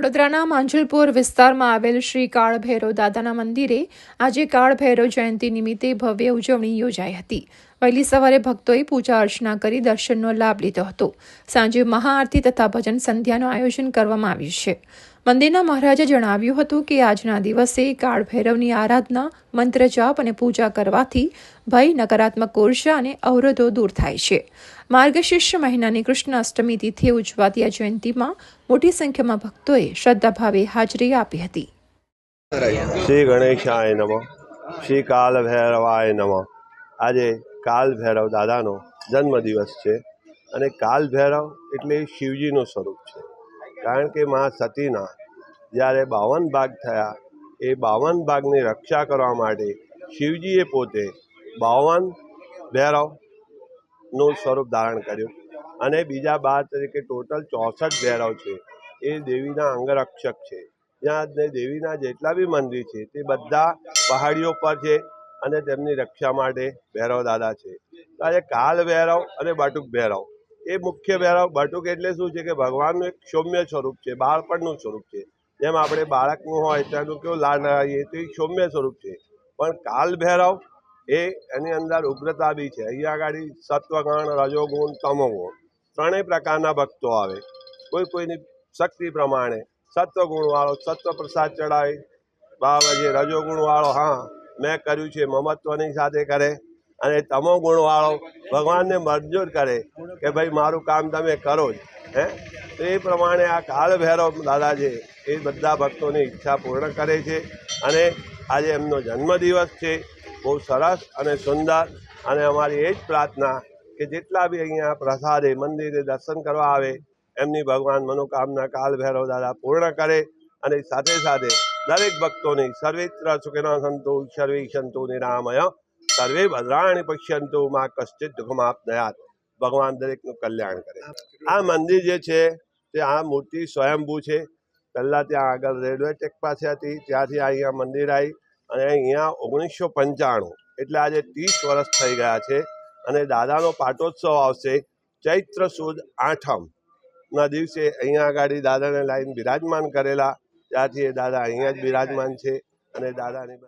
વડોદરાના માંજલપુર વિસ્તારમાં આવેલ શ્રી કાળભૈરવ દાદાના મંદિરે આજે કાળભૈરવ જયંતિ નિમિત્તે ભવ્ય ઉજવણી યોજાઈ હતી. વહેલી સવારે ભક્તોએ પૂજા અર્ચના કરી દર્શનનો લાભ લીધો હતો. સાંજે મહાઆરતી તથા ભજન સંધ્યાનું આયોજન કરવામાં આવ્યું છે. મંદિરના મહારાજે જણાવ્યું હતું કે આજના દિવસે કાળ ભૈરવની આરાધના, મંત્ર જાપ અને પૂજા કરવાથી ભય, નકારાત્મક ઊર્જા અને અવરોધો દૂર થાય છે. માર્ગશીર્ષ મહિનાની કૃષ્ણ અષ્ટમી તિથિએ ઉજવાતી આ જયંતિમાં મોટી સંખ્યામાં ભક્તોએ શ્રદ્ધાભાવે હાજરી આપી હતી. શ્રી ગણેશાય નમઃ. શ્રી કાલ ભૈરવાય નમઃ. આજે કાલ ભૈરવ દાદાનો જન્મદિવસ છે અને કાલ ભૈરવ એટલે શિવજીનું સ્વરૂપ છે. કારણ કે મા સતીના જ્યારે બાવન ભાગ થયા, એ બાવન ભાગની રક્ષા કરવા માટે શિવજીએ પોતે બાવન ભૈરવનું સ્વરૂપ ધારણ કર્યું. અને બીજા બાર તરીકે ટોટલ ચોસઠ ભૈરવ છે. એ દેવીના અંગરક્ષક છે. જ્યાં દેવીના જેટલા બી મંદિર છે, તે બધા પહાડીઓ પર છે અને તેમની રક્ષા માટે ભૈરવ દાદા છે. તો આજે કાલ ભૈરવ અને બાટુક ભૈરવ. એ મુખ્ય ભૈરવ, બાટુક એટલે શું છે કે ભગવાનનું એક સૌમ્ય સ્વરૂપ છે, બાળપણનું સ્વરૂપ છે. જેમ આપણે બાળકનું હોય તેનું કેવું લાડ લગાવીએ તો સૌમ્ય સ્વરૂપ છે. પણ કાલ ભૈરવ એ એની અંદર ઉગ્રતા બી છે. અહીંયા આગળ સત્વગુણ, રજોગુણ, તમોગુણ ત્રણેય પ્રકારના ભક્તો આવે. કોઈ કોઈની શક્તિ પ્રમાણે સત્વગુણવાળો સત્વ પ્રસાદ ચડાવે. બાબાજી રજોગુણવાળો હા, મેં કર્યું છે, મમત્વની સાથે કરે. અને તમો ગુણવાળો ભગવાનને મંજૂર કરે કે ભાઈ મારું કામ તમે કરો જ, હે? એ પ્રમાણે આ કાળ ભૈરવ દાદા છે એ બધા ભક્તોની ઈચ્છા પૂર્ણ કરે છે અને આજે એમનો જન્મદિવસ છે. બહુ સરસ અને સુંદર અને અમારી એ જ પ્રાર્થના કે જેટલા બી અહીંયા પ્રસાદે, મંદિરે દર્શન કરવા આવે, એમની ભગવાન મનોકામના કાલ ભૈરવ દાદા પૂર્ણ કરે અને સાથે સાથે દરેક ભક્તોની સર્વેત્ર સુખિનો સંતો, સર્વે સંતો નિરામય, સર્વે ભદ્રાણી પશ્યંતો, માં કશ્ચિત દુઃખમાપનયાત ભગવાન દરેકનું કલ્યાણ કરે. આ મંદિર જે છે તે આ મૂર્તિ સ્વયંભૂ છે. પહેલાં ત્યાં આગળ રેલવે ટેક પાસે હતી, ત્યાંથી અહીંયા મંદિર આવી અને અહીંયા ઓગણીસો પંચાણું, એટલે આજે ત્રીસ વર્ષ થઈ ગયા છે અને દાદાનો પાટોત્સવ આવશે ચૈત્ર સુદ આઠમના દિવસે અહીંયા આગળ દાદાને લાઈન બિરાજમાન કરેલા. ત્યાંથી એ દાદા અહીંયા જ બિરાજમાન છે અને દાદાની